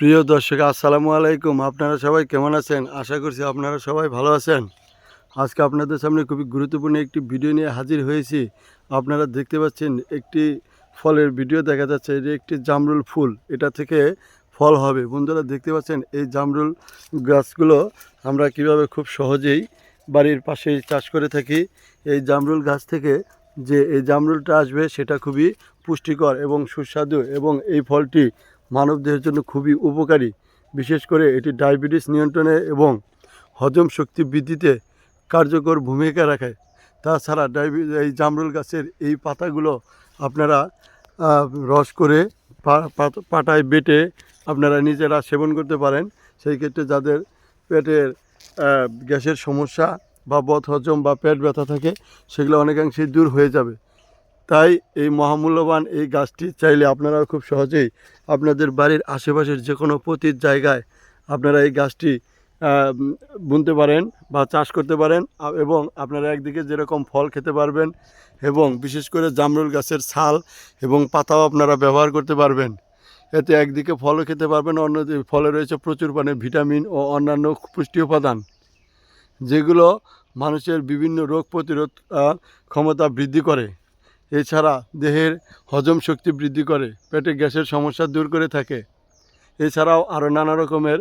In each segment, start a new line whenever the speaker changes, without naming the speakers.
প্রিয় দর্শক, আসসালামু আলাইকুম। আপনারা সবাই কেমন আছেন? আশা করছি আপনারা সবাই ভালো আছেন। আজকে আপনাদের সামনে খুবই গুরুত্বপূর্ণ একটি ভিডিও নিয়ে হাজির হয়েছি। আপনারা দেখতে পাচ্ছেন একটি ফলের ভিডিও দেখা যাচ্ছে। এটি একটি জামরুল ফুল। এটা থেকে ফল হবে। বন্ধুরা, দেখতে পাচ্ছেন এই জামরুল গাছগুলো আমরা কীভাবে খুব সহজেই বাড়ির পাশেই চাষ করে থাকি। এই জামরুল গাছ থেকে যে এই জামরুলটা আসবে, সেটা খুবই পুষ্টিকর এবং সুস্বাদু এবং এই ফলটি মানবদেহের জন্য খুবই উপকারী। বিশেষ করে এটি ডায়াবেটিস নিয়ন্ত্রণে এবং হজম শক্তি বৃদ্ধিতে কার্যকর ভূমিকা রাখে। তাছাড়া ডায়াবে এই জামরুল গাছের এই পাতাগুলো আপনারা রস করে পাটায় বেটে আপনারা নিজেরা সেবন করতে পারেন। সেই ক্ষেত্রে যাদের পেটের গ্যাসের সমস্যা বা বদ হজম বা পেট ব্যথা থাকে, সেগুলো অনেকাংশেই দূর হয়ে যাবে। তাই এই মহামূল্যবান এই গাছটি চাইলে আপনারা খুব সহজেই আপনাদের বাড়ির আশেপাশের যে কোনো পতির জায়গায় আপনারা এই গাছটি বুনতে পারেন বা চাষ করতে পারেন এবং আপনারা একদিকে যেরকম ফল খেতে পারবেন এবং বিশেষ করে জামরুল গাছের ছাল এবং পাতাও আপনারা ব্যবহার করতে পারবেন। এতে একদিকে ফলও খেতে পারবেন, অন্যদিকে ফলে রয়েছে প্রচুর পরিমাণে ভিটামিন ও অন্যান্য পুষ্টি উপাদান। যেগুলো মানুষের বিভিন্ন রোগ প্রতিরোধ ক্ষমতা বৃদ্ধি করে। এছাড়া দেহের হজম শক্তি বৃদ্ধি করে, পেটে গ্যাসের সমস্যা দূর করে থাকে। এছাড়াও আরও নানা রকমের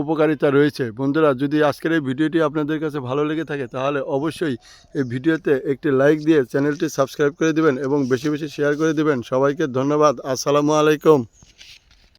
উপকারিতা রয়েছে। বন্ধুরা, যদি আজকের এই ভিডিওটি আপনাদের কাছে ভালো লেগে থাকে, তাহলে অবশ্যই এই ভিডিওতে একটি লাইক দিয়ে চ্যানেলটি সাবস্ক্রাইব করে দিবেন এবং বেশি বেশি শেয়ার করে দিবেন। সবাইকে ধন্যবাদ। আসসালামু আলাইকুম।